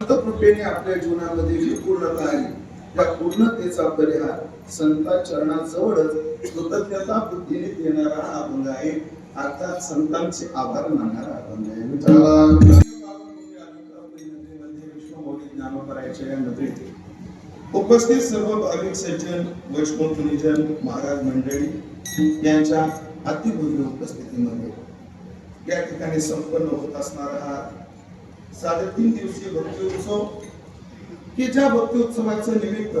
कृपेने आपल्या जीवनामध्ये जी पूर्णता आली त्या पूर्णतेचा परिहार संता चरणाजवळच कृतज्ञता बुद्धीने देणारा हा अभंग आहे. अर्थात संतांचे आभार मानणारा अभंग आहे. उपस्थित सर्व भाविक सज्जन वैष्णव मुनिजन महाराज मंडळी यांच्या अतिभव्य उपस्थितीमध्ये या ठिकाणी संपन्न होत असणारा हा साडेतीन दिवसीय भक्ती उत्सव की ज्या भक्ती उत्सवाचं निमित्त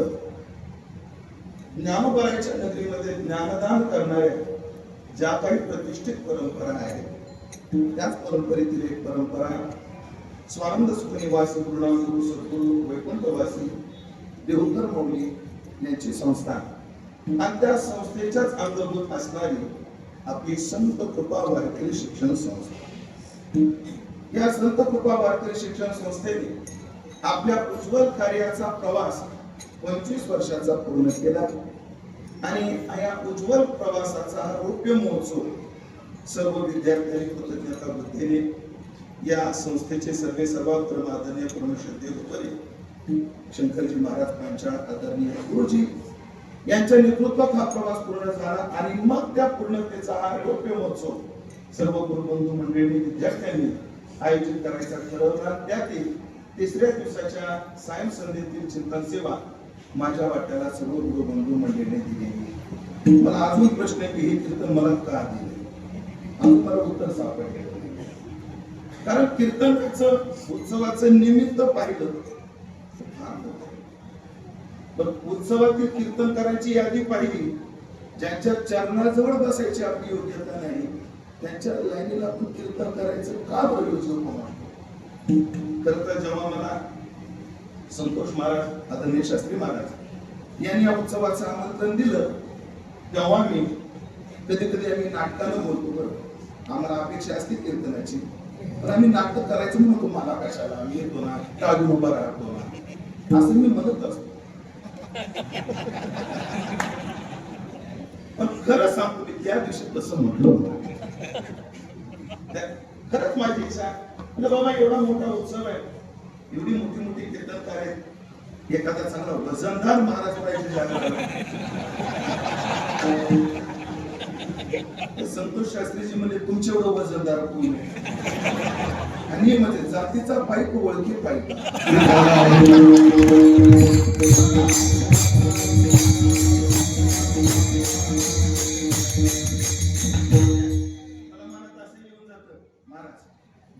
ज्ञानोबराच्या नगरीमध्ये ज्ञानदान करणाऱ्या ज्या काही प्रतिष्ठित परंपरा आहेत त्याच परंपरेतील एक परंपरा स्वानंद सुखनिवासी गुरुनामगुरु सद्गुरु वैकुंठवासी देवधर मौली यांची संस्था. आणि त्या संस्थेच्याच अंतर्भूत असणारी आपली संत कृपा वारकरी शिक्षण संस्था. या संत कृपा भारतीय शिक्षण संस्थेने आपल्या उज्ज्वल कार्याचा प्रवास पंचवीस वर्षाचा पूर्ण केला. आणि या उज्ज्वल प्रवासाचा रौप्य महोत्सव सर्व विद्यार्थ्यांनी कृतज्ञता बुद्धीने या संस्थेचे सर्वे सर्वात आदरणीय परमश्रद्धेय शंकरजी महाराज पांचाळ आदरणीय गुरुजी यांच्या नेतृत्वात हा प्रवास पूर्ण झाला आणि मग त्या पूर्णतेचा हा रौप्य महोत्सव सर्व गुरुबंधू मंडळींनी विद्यार्थ्यांनी आयोजित करायचा ठरवला. त्यातील तिसऱ्या दिवसाच्या सायं संध्येतील चिंतन सेवा माझ्या वाट्याला सर्व गुरुबंधू मंडळीने दिली. मला अजून प्रश्न आहे की हे कीर्तन मला का दिले? अजून मला उत्तर सापडले कारण कीर्तनाचं उत्सवाचं निमित्त पाहिलं पण उत्सवातील कीर्तन करायची यादी पाहिली ज्यांच्या चरणाजवळ बसायची आपली योग्यता नाही त्यांच्या लाईनीला आपण कीर्तन करायचं का बरं योजना खर तर जेव्हा मला संतोष महाराज आदरणीय शास्त्री महाराज यांनी या उत्सवाचं आमंत्रण दिलं तेव्हा मी कधी कधी आम्ही नाटकानं बोलतो बरं. आम्हाला अपेक्षा असते कीर्तनाची. पण आम्ही नाटक करायचं म्हणतो मला कशाला? आम्ही येतो ना टाळून उभा राहतो ना. असं मी म्हणत असतो. पण खरं सांगतो मी त्या दिवशी तसं म्हटलं होतं. त्या- म्हणजे बाबा एवढा मोठा उत्सव आहे. एवढी मोठी मोठी कीर्तनकार आहेत. एखादा चांगला वजनदार महाराज पाहिजे संतोष शास्त्रीजी म्हणजे तुमचे एवढं वजनदार कोण आणि म्हणजे जातीचा पाईप ओळखी पाईप.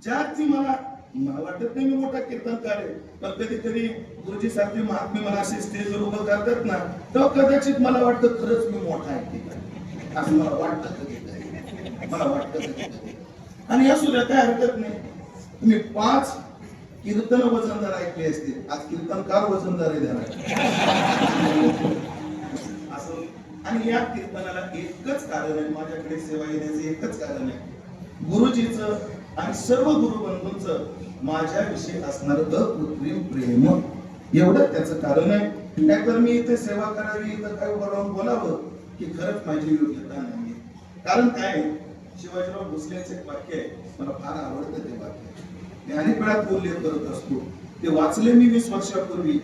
महाराज मला. मला वाटत नाही मी मोठा कीर्तनकार आहे. पण कधी कधी गुरुजी सारखे महात्मे मला असे स्टेजवर उभं करतात ना तेव्हा कदाचित मला वाटतं खरंच मी मोठा आहे. असं मला वाटतं मला वाटतं आणि असू द्या काय हरकत नाही. तुम्ही पाच कीर्तन वजनदार ऐकले असते आज कीर्तनकार वजनदार आहे असं. आणि या कीर्तनाला एकच कारण आहे. माझ्याकडे सेवा येण्याचं एकच कारण आहे. गुरुजीचं आणि सर्व गुरुबंधूंच माझ्याविषयी असणार अकृत्रिम प्रेम. एवढं त्याचं कारण आहे. नाहीतर मी इथे सेवा करावी इथं काय उभं राहून बोलावं की खरंच माझी योग्यता नाही कारण काय आहे? शिवाजीराव भोसलेचं एक वाक्य आहे मला फार आवडतं ते वाक्य. मी अनेक वेळा उल्लेख करत असतो. ते वाचले मी वीस वर्षापूर्वी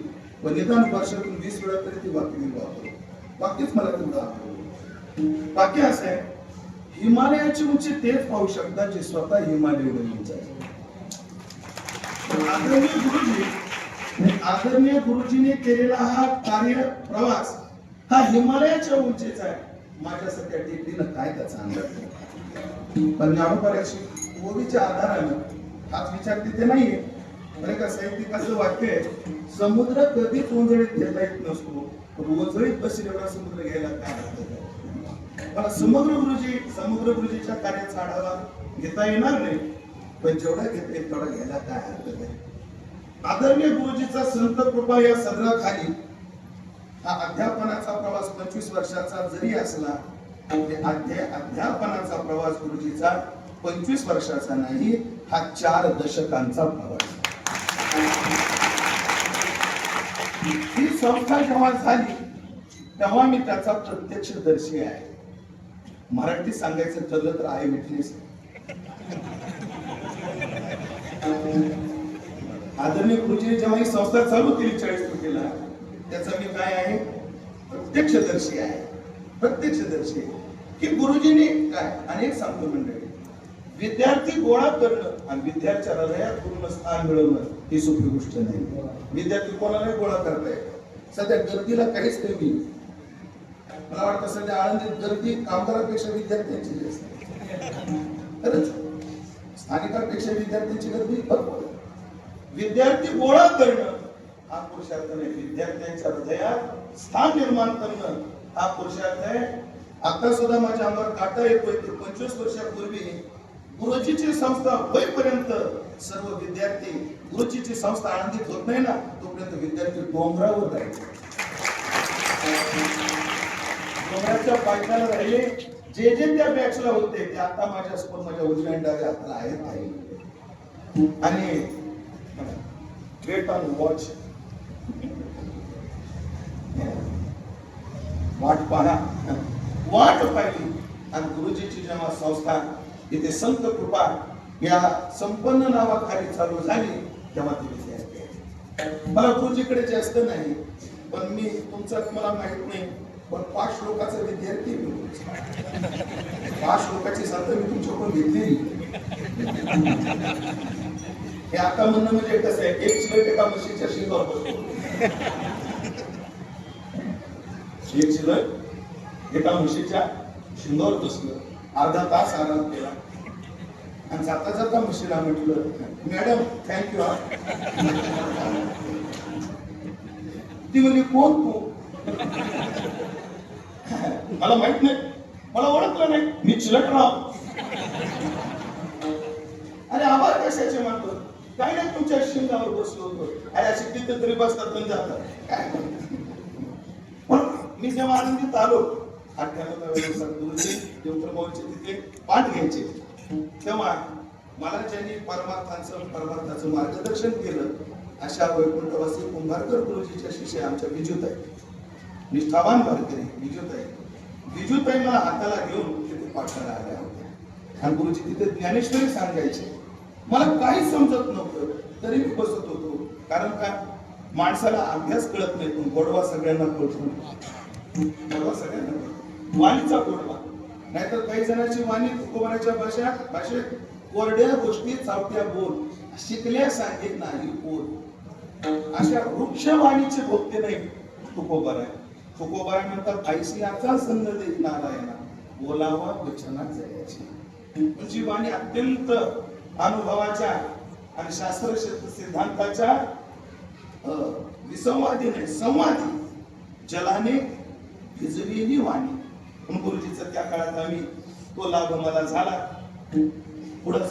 व निदान वर्षातून वीस वेळा तरी ते वाक्य मी वापरतो. वाक्यच मला तेवढं आवडलं वाक्य असं आहे हिमालयाची उंची तेच पाहू शकता जे स्वतः हिमालय उंच आहे आदरणीय गुरुजी आदरणीय गुरुजीने केलेला हा कार्य प्रवास हा हिमालयाच्या उंचीचा आहे. माझ्यासारख्या टेकडीनं काय त्याचा अंदाज पण ज्ञानोबऱ्याची ओवीच्या आधारानं हाच विचार तिथे नाहीये. बरं का साहित्यिकाचं वाक्य आहे समुद्र कधीच उंजळीत घेता येत नसतो पण उंजळीत बसेल एवढा समुद्र घ्यायला काय हरकत मला समुद्र गुरुजी समुद्र गुरुजीच्या कार्याचा आढावा घेता येणार नाही. पण जेवढा घेता येईल तेवढा घ्यायला काय हरकत नाही. आदरणीय गुरुजीचा संत कृपा या सदराखाली हा अध्यापनाचा प्रवास पंचवीस वर्षाचा जरी असला तरी अध्या अध्यापनाचा प्रवास गुरुजीचा पंचवीस वर्षाचा नाही हा चार दशकांचा प्रवास. ही संस्था जेव्हा झाली तेव्हा मी त्याचा प्रत्यक्षदर्शी आहे. मराठी सांगायचं ठरलं तर आय विटनेस आदरणीय गुरुजीने जेव्हा ही संस्था चालू केली चाळीस रुपयेला त्याचा मी काय आहे? प्रत्यक्षदर्शी आहे. प्रत्यक्षदर्शी आहे. की गुरुजीने काय? अनेक सांगतो मंडळी. विद्यार्थी गोळा करणं आणि विद्यार्थ्याला हृदयात पूर्ण स्थान मिळवणं ही सोपी गोष्ट नाही. विद्यार्थी कोणालाही गोळा करता येत सध्या गर्दीला काहीच कमी मला वाटतं सध्या आळंदीत गर्दी कामगारापेक्षा विद्यार्थ्यांची जास्त खरंच. स्थानिकांपेक्षा विद्यार्थ्यांची गर्दी भरपूर. विद्यार्थी गोळा करणं हा पुरुषार्थ नाही. विद्यार्थ्यांच्या हृदयात स्थान निर्माण करणं हा पुरुषार्थ आहे. आता सुद्धा माझ्या अंगावर काटा येतोय की पंचवीस वर्षापूर्वी गुरुजीची संस्था होईपर्यंत सर्व विद्यार्थी गुरुजीची संस्था आनंदित होत नाही ना तोपर्यंत विद्यार्थी डोंगरावर राहायचे डोंगराच्या पायथ्याला राहिले जे जे त्या बॅचला होते ते आता माझ्यासमोर माझ्या उजव्या डाव्या हाताला आहेत नाही आणि वेट ऑन वॉच वाट पाहा. वाट पाहिली. आणि गुरुजीची जेव्हा संस्था इथे संत कृपा या संपन्न नावाखाली चालू झाली तेव्हा ती विद्यार्थी मला गुरुजीकडे जास्त नाही पण मी तुमचं मला माहीत नाही. पण पाच श्लोकाचा विद्यार्थी आहे पाच श्लोकाची संत मी तुमच्याकडून घेतलेली. हे आता म्हणणं म्हणजे कसं आहे एक चिलट एका म्हशीच्या शिंगावर बसतो एक चिलट एका म्हशीच्या शिंगावर बसलं अर्धा तास आराम केला. आणि जाता जाता म्हशीला म्हटलं मॅडम थँक्यू हा. ती म्हणजे कोण तू? मला माहीत नाही. मला ओळखलं नाही. मी चिलटराव. अरे आभार कशाचे म्हणतो काही नाही तुमच्या शिंगावर बसलो होतो. अरे अशी तिथे तरी बसतात पण जातात. काय? पण मी जेव्हा आनंदीत आलो अठ्ठ्याण्णव गुरुजी तिथे पाठ घ्यायचे. तेव्हा मला ज्यांनी परमार्थांचं परमार्थाचं मार्गदर्शन केलं. अशा वैकुंठवासी कुंभारकर गुरुजीच्या शिष्य आमच्या विजूताई निष्ठावान वारकरी विजूताई. विजूताई मला हाताला घेऊन तिथे पाठाला आल्या होत्या. आणि गुरुजी तिथे ज्ञानेश्वरी सांगायचे. मला काहीच समजत नव्हतं तरी मी बसत होतो. कारण का? माणसाला अभ्यास कळत नाही पण गोडवा सगळ्यांना कळतो गोडवा सगळ्यांना कळतो. वाणीचा गोडवा. नाहीतर काही जणांची वाणी तुकोबाराच्या भाषा भाषेत कोरड्या गोष्टी चावत्या बोल. शिकल्या सांगित नाही बोल. अशा वृक्ष वाणीचे भोगते नाही तुकोबार आहे तुकोबार म्हणतात ऐशी याचा संद देत नारायणा बोलावा वचनात जायची. तुमची वाणी अत्यंत अनुभवाच्या आणि शास्त्र सिद्धांताच्या विसंवादी नाही संवादी जलाने भिजलेली वाणी. पण गुरुजीचा त्या काळात आम्ही तो लाभ मला झाला. पुढं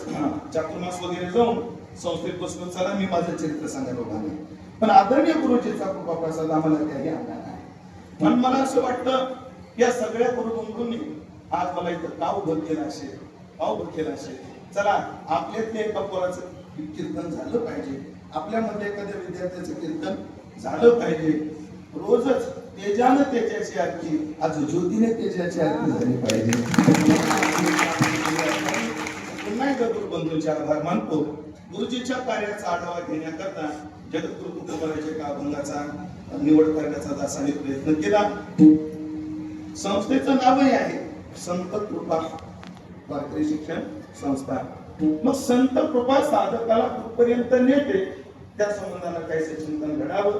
चातुर्मास वगैरे जाऊन संस्थेत बसून चला मी माझं चरित्र सांगायला उभा नाही पण आदरणीय गुरुजीचा कृपा प्रसाद आम्हाला त्याही आणला पण मला असं वाटतं या सगळ्या गुरुबंधूंनी आज मला इथं का उभं केलं असेल का उभं केलं असेल. चला आपल्यातले एका पोराचं कीर्तन झालं पाहिजे. आपल्यामध्ये एखाद्या विद्यार्थ्याचं कीर्तन झालं पाहिजे. रोजच तेजानं तेजाची आरती आज ज्योतीने तेजाची आरती झाली पाहिजे. पुन्हा एकदा गुरुबंधूंचे आभार मानतो. गुरुजीच्या कार्याचा आढावा घेण्याकरता जगद्गुरु तुकोबाराच्या एका अभंगाचा निवड करण्याचा दासाने प्रयत्न केला. संस्थेचं नावही आहे संत कृपा वारकरी शिक्षण संस्था. मग संत कृपा साधकाला कुठपर्यंत नेते? त्या संबंधाला काहीसे चिंतन घडावं?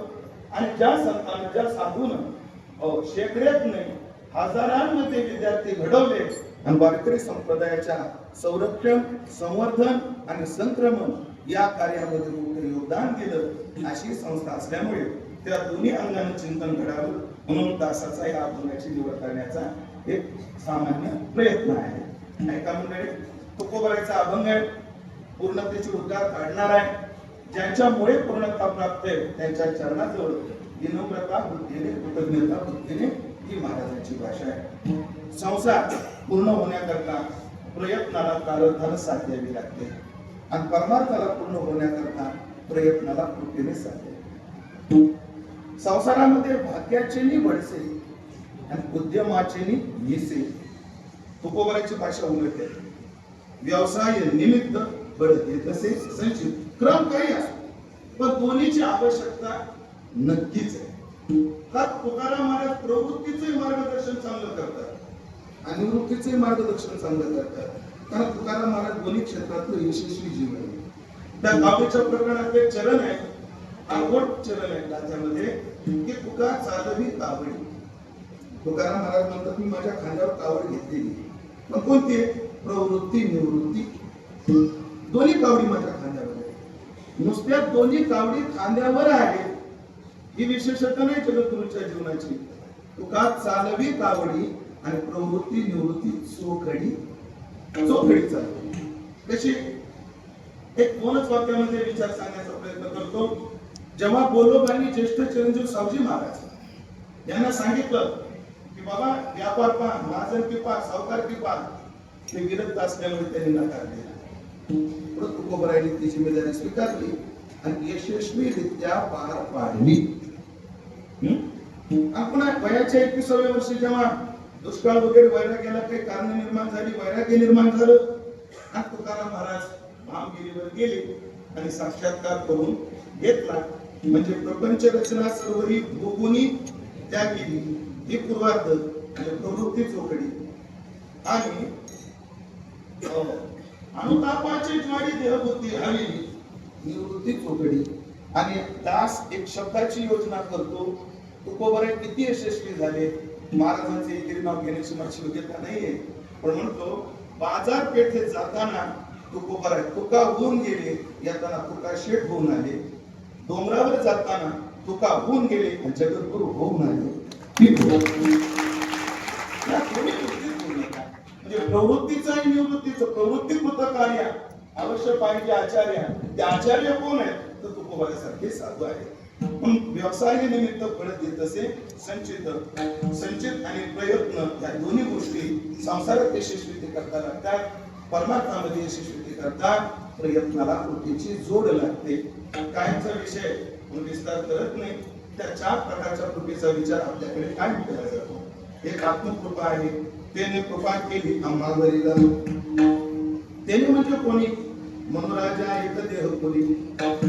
आणि ज्या संतान ज्या साधून अहो, शेकड्यात नाही हजारांमध्ये विद्यार्थी घडवले आणि वारकरी संप्रदायाच्या संरक्षण संवर्धन आणि संक्रमण या कार्यामध्ये मोठं योगदान दिलं अशी संस्था असल्यामुळे त्या दोन्ही अंगाने चिंतन घडावं म्हणून दासाचा या अभंगाची निवड करण्याचा एक सामान्य प्रयत्न आहे. ऐका मंडळी तुकोबाईचा अभंग आहे. पूर्णतेचे उद्गार काढणार आहे. ज्यांच्यामुळे पूर्णता प्राप्त आहे त्यांच्या चरणाजवळ विनम्रता बुद्धीने कृतज्ञता बुद्धीने ही महाराजांची भाषा आहे. संसार पूर्ण होण्याकरता प्रयत्नाला प्रारब्धाला साथ द्यावी लागते. आणि परमार्थाला पूर्ण होण्याकरता प्रयत्नाला कृतीने साथ द्यावी संसारामध्ये भाग्याचेनी बडसे आणि उद्यमाचेनी निसे. तुकोबाराची भाषा उलट आहे. व्यवसाय निमित्त बढते तसे संचित. क्रम काही असतो पण दोन्हीची आवश्यकता नक्कीच आहे. का तुकाराम महाराज प्रवृत्तीचे मार्गदर्शन चांगलं करतात. आणि वृत्तीचे मार्गदर्शन चांगलं करतात. कारण तुकाराम महाराज दोन्ही क्षेत्रातलं यशस्वी जीवन आहे. त्या बाबीच्या प्रकरणात एक चरण आहे. आवड चलन आहे त्याच्यामध्ये. की तुका चालवी कावडी तुकाराम महाराज म्हणतात मी माझ्या खांद्यावर कावड घेतलेली पण कोणती आहे? प्रवृत्ती निवृत्ती. दोन्ही कावडी माझ्या खांद्यावर आहे नुसत्या दोन्ही कावडी खांद्यावर आहे ही विशेषता नाही जगद्गुरूच्या जीवनाची. तुका चालवी कावडी आणि प्रवृत्ती निवृत्ती चोखडी. चोखडी चालवी कशी? एक दोनच वाक्यामध्ये विचार सांगण्याचा प्रयत्न करतो. जेव्हा बोलोबांनी ज्येष्ठ चिरंजीव सावजी महाराज यांना सांगितलं की बाबा व्यापार पहा महाजन की सावकार की पहा ते विरक्त असल्यामुळे त्यांनी नकार दिला. परत तुकोबरायांनी ती जिम्मेदारी स्वीकारली आणि यशस्वीरित्या पार पाडली. हम्म? आपण वयाच्या एकविसाव्या वर्षी जेव्हा दुष्काळ वगैरे वैराग्याला काही कारण निर्माण झाली वैराग्य निर्माण झालं आणि तुकाराम महाराज भामगिरीवर गेले आणि साक्षात्कार करून घेतला. म्हणजे प्रपंच रचना सर्व ही भोगुनी त्या केली. ही पूर्वार्ध म्हणजे प्रवृत्ती चोकडी. आणि अनुतापाची ज्वारी देहबुद्धी हवी निवृत्ती चोकडी. आणि दास एक शब्दाची योजना करतो. तुकोबराय किती यशस्वी झाले? महाराजांचे एकेरी नाव घेण्याची माझी योग्यता नाहीये. पण म्हणतो बाजारपेठेत जाताना तुकोबराय तुका होऊन गेले. येताना तुका शेठ होऊन आले. डोंगरावर जाताना तुका होऊन गेले आणि जगद्गुरु होऊन आले. या म्हणजे प्रवृत्तीचं आणि निवृत्तीचं प्रवृत्ती कृत कार्य अवश्य पाहिजे आचार्य. ते आचार्य कोण आहेत? तर तुकोबासारखे साधू आहेत. पण व्यवसाय निमित्त फळत येत असे संचित संचित आणि प्रयत्न या दोन्ही गोष्टी संसारात यशस्वी ते करता लागतात. परमार्थामध्ये यशस्वी करता प्रयत्नाला कृतीची जोड लागते? कायमचा विषय म्हणून विस्तार करत नाही. त्या चार प्रकारच्या कृपेचा विचार आपल्याकडे काय केला जातो? एक आत्मकृपा आहे. त्याने कृपा केली आम्हावरील त्याने म्हणजे कोणी? मनोराजा एक देह कोणी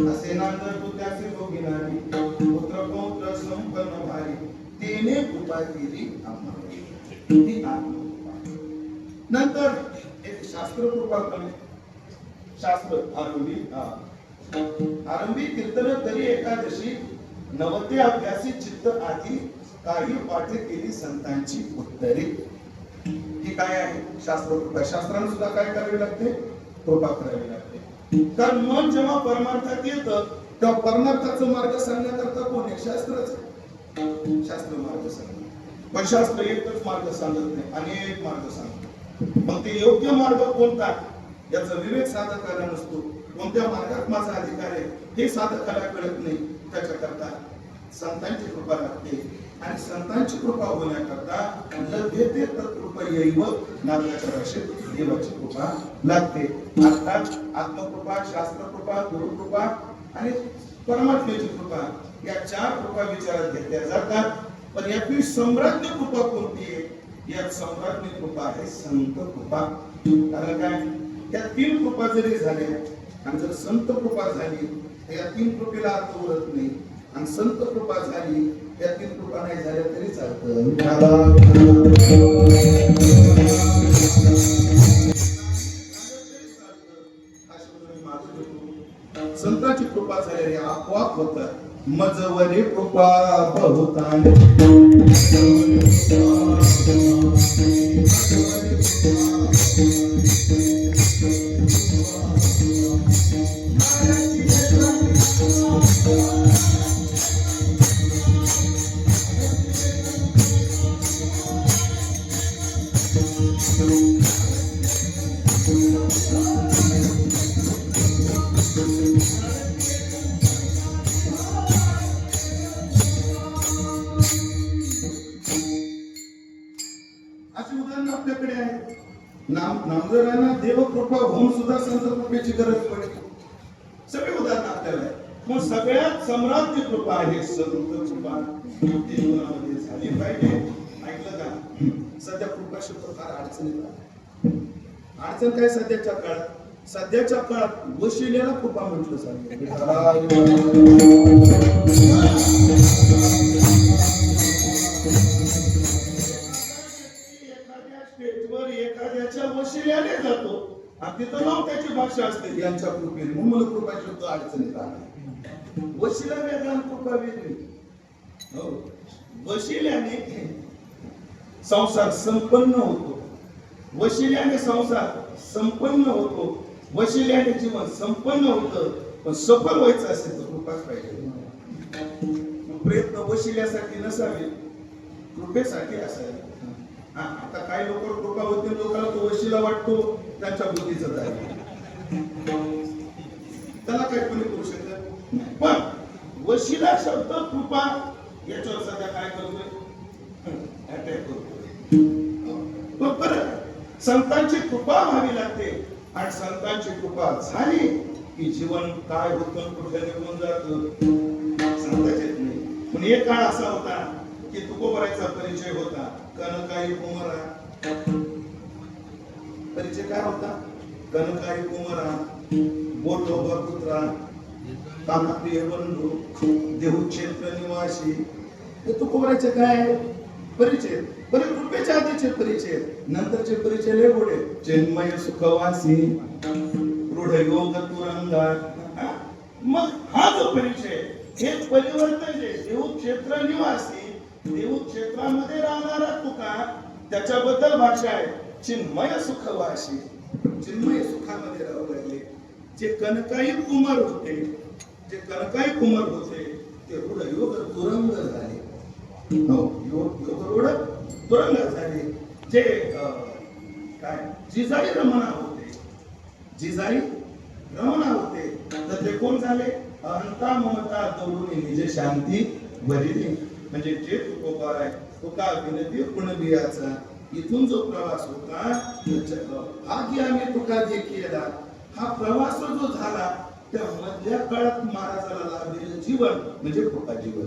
असे नांदर तू त्याचे भोगिनारी. पुत्र पौत्र संपन्न भारी. त्याने कृपा केली आम्हावरील ती आत्मकृपा नंतर एक शास्त्र कृपा करणे शास्त्र आरंभी हा. आरंभी कीर्तन तरी एकादशी नवते अभ्यासी चित्त आधी काही पाठे केली संतांची उत्तरे. ही काय आहे? शास्त्र कृपा सुद्धा काय करावे लागते? कृपा करावी लागते. कारण मन जेव्हा परमार्थात येतं तेव्हा परमार्थाचा मार्ग सांगण्याकरता कोण आहे? शास्त्रच. शास्त्र मार्ग सांगत पण शास्त्र एकच मार्ग सांगत नाही अनेक मार्ग सांगतो मग ते योग्य मार्ग कोणता? याचा विवेक साधकाला नसतो. कोणत्या मार्गात माझा अधिकार आहे हे साधकाला कळत नाही. त्याच्याकरता संतांची कृपा लागते. आणि संतांची कृपा होण्याकरता लभ्यते तर कृपा येईव नाथाच्या भाषेत देवाची कृपा लागते. अर्थात आत्मकृपा शास्त्रकृपा गुरुकृपा आणि परमात्म्याची कृपा या चार कृपा विचारात घेतल्या जातात. पण यातील सम्राज्ञ कृपा कोणती आहे? यात सम्राज्ञ कृपा आहे संत कृपा. कारण काय? त्या तीन कृपा जरी झाल्या आणि जर संत कृपा झाली तर या तीन कृपेला अर्थ उरत नाही. आणि संत कृपा झाली या तीन कृपा नाही झाल्या तरी चालतं. संतांची कृपा झालेली आपोआप होतात. मजवरी कृपा बहुतांश. उदाहरण आपल्याकडे आहे. नाम देव देवकृपा होऊन सुद्धा संत कृपेची गरज पडते. सगळे उदाहरण आपल्याला मग सगळ्यात सम्राज्य कृपा आहे संत कृपा. जीवनामध्ये झाली पाहिजे. ऐकलं का? सध्या कृपा शब्द फार अडचण काय सध्याच्या काळात? सध्याच्या काळात वशिलेला कृपा म्हटलं चालेल एखाद्याच्या जातो. आणि तिथं नाव त्याची भाषा असते यांच्या कृपेने. मुमल कृपा शब्द अडचणीत आला. वशिला वेदान कृपा वेगळी. हो. वशिल्याने संसार संपन्न होतो. वशिल्याने संसार संपन्न होतो. वशिल्याने जीवन संपन्न होतं. पण सफल व्हायचं असेल तर कृपाच पाहिजे. प्रयत्न वशिल्यासाठी नसावे. कृपेसाठी असावे. हा, आता काही लोक कृपा होते लोकांना तो वशिला वाटतो त्यांच्या बुद्धीचं आहे त्याला काही कोणी करू शकत पण वशिला शब्द कृपा याच्यावर सध्या काय करतोय? अटॅक करतोय. हो, परत संतांची कृपा व्हावी लागते. आणि संतांची कृपा झाली की जीवन काय होतं कुठे निघून जात? सांगताच येत नाही. पण एक काळ असा होता की तुकोबरायचा परिचय होता. कनकाई कुमरा परिचय काय होता? कनकाई कुमरा बोटो कुत्रा कामप्रिय बंधू देहू क्षेत्र निवासी. हे तुकोबरायचे काय? परिचय. बरे कृपेच्या आधीचे परिचय. नंतरचे परिचय लय पुढे चिन्मय सुखवासी रूढ योग तुरंगा मग हा जो परिचय हे परिवर्तन जे देऊ क्षेत्र निवासी देव क्षेत्रामध्ये राहणारा तुका त्याच्याबद्दल भाषा आहे. चिन्मय सुख वाशी चिन्मय सुखामध्ये राहू लागले. जे कनकाई कुमार होते जे कनकाई कुमार होते ते रुढ योग तुरंग झाले. हो, योग तुरंग झाले. जे काय जिजाई रमणा होते. जिजाई रमणा होते. तर ते कोण झाले? अहंता ममता दौडून निज शांती भरिली. म्हणजे जे तुकोबा आहे तो का विनती कुणबियाचा इथून जो प्रवास होता त्याच्या- आम्ही तुका जे केला हा प्रवास जो झाला त्या मधल्या काळात महाराजाला लाभलेलं जीवन म्हणजे तुका जीवन.